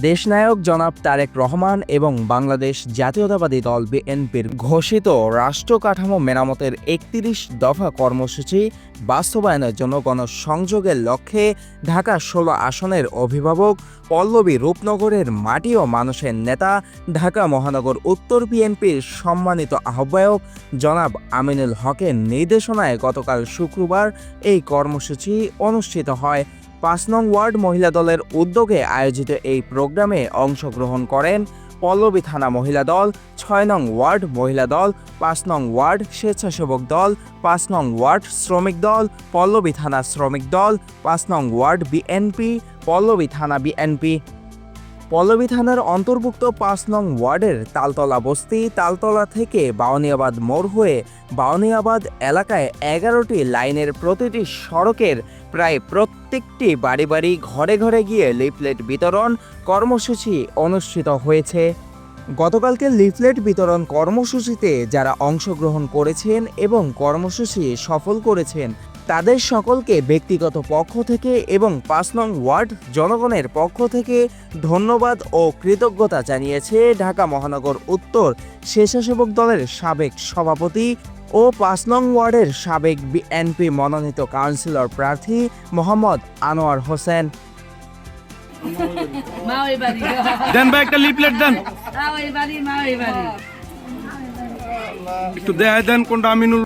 দেশনায়ক জনাব তারেক রহমান এবং বাংলাদেশ জাতীয়তাবাদী দল বিএনপির ঘোষিত রাষ্ট্র কাঠামো মেরামতের একত্রিশ দফা কর্মসূচি বাস্তবায়নের জন্য গণসংযোগের লক্ষ্যে ঢাকা ষোলো আসনের অভিভাবক পল্লবী রূপনগরের মাটি ও মানুষের নেতা, ঢাকা মহানগর উত্তর বিএনপির সম্মানিত আহ্বায়ক জনাব আমিনুল হকের নির্দেশনায় গতকাল শুক্রবার এই কর্মসূচি অনুষ্ঠিত হয়। পাঁচ নং ওয়ার্ড মহিলা দলের উদ্যোগে আয়োজিত এই প্রোগ্রামে অংশগ্রহণ করেন পল্লবী থানা মহিলা দল ছয় নং ওয়ার্ড মহিলা দল পাঁচ নং ওয়ার্ড স্বেচ্ছাসেবক দল পাঁচ নং ওয়ার্ড শ্রমিক দল, পল্লবী থানা শ্রমিক দল পাঁচ নং ওয়ার্ড বিএনপি, পল্লবী থানা বিএনপি পল্লবী থানার অন্তর্ভুক্ত পাঁচ নং ওয়ার্ডের তালতলা বস্তি তালতলা থেকে বাউনিয়াবাদ মোড় হয়ে বাউনিয়াবাদ এলাকায় এগারোটি লাইনের প্রতিটি সড়কের প্রায় প্রত্যেকটি বাড়ি বাড়ি ঘরে ঘরে গিয়ে লিফলেট বিতরণ কর্মসূচি অনুষ্ঠিত হয়েছে। গতকালকে লিফলেট বিতরণ কর্মসূচিতে যারা অংশগ্রহণ করেছেন এবং কর্মসূচি সফল করেছেন তাদের সকলকে ব্যক্তিগত পক্ষ থেকে এবং পাঁচ নং ওয়ার্ড জনগণের পক্ষ থেকে ধন্যবাদ ও কৃতজ্ঞতা জানিয়েছে ঢাকা মহানগর উত্তর স্বেচ্ছাসেবক দলের সাবেক সভাপতি ও পাঁচ নং ওয়ার্ডের সাবেক বিএনপি মনোনীত কাউন্সিলর প্রার্থী মোহাম্মদ আনোয়ার হোসেন। দেন ভাই একটা লিফলেট দেন। মা ওই বাড়ি মা ওই বাড়ি একটু দেখাই দেন কোনটা আমিনুল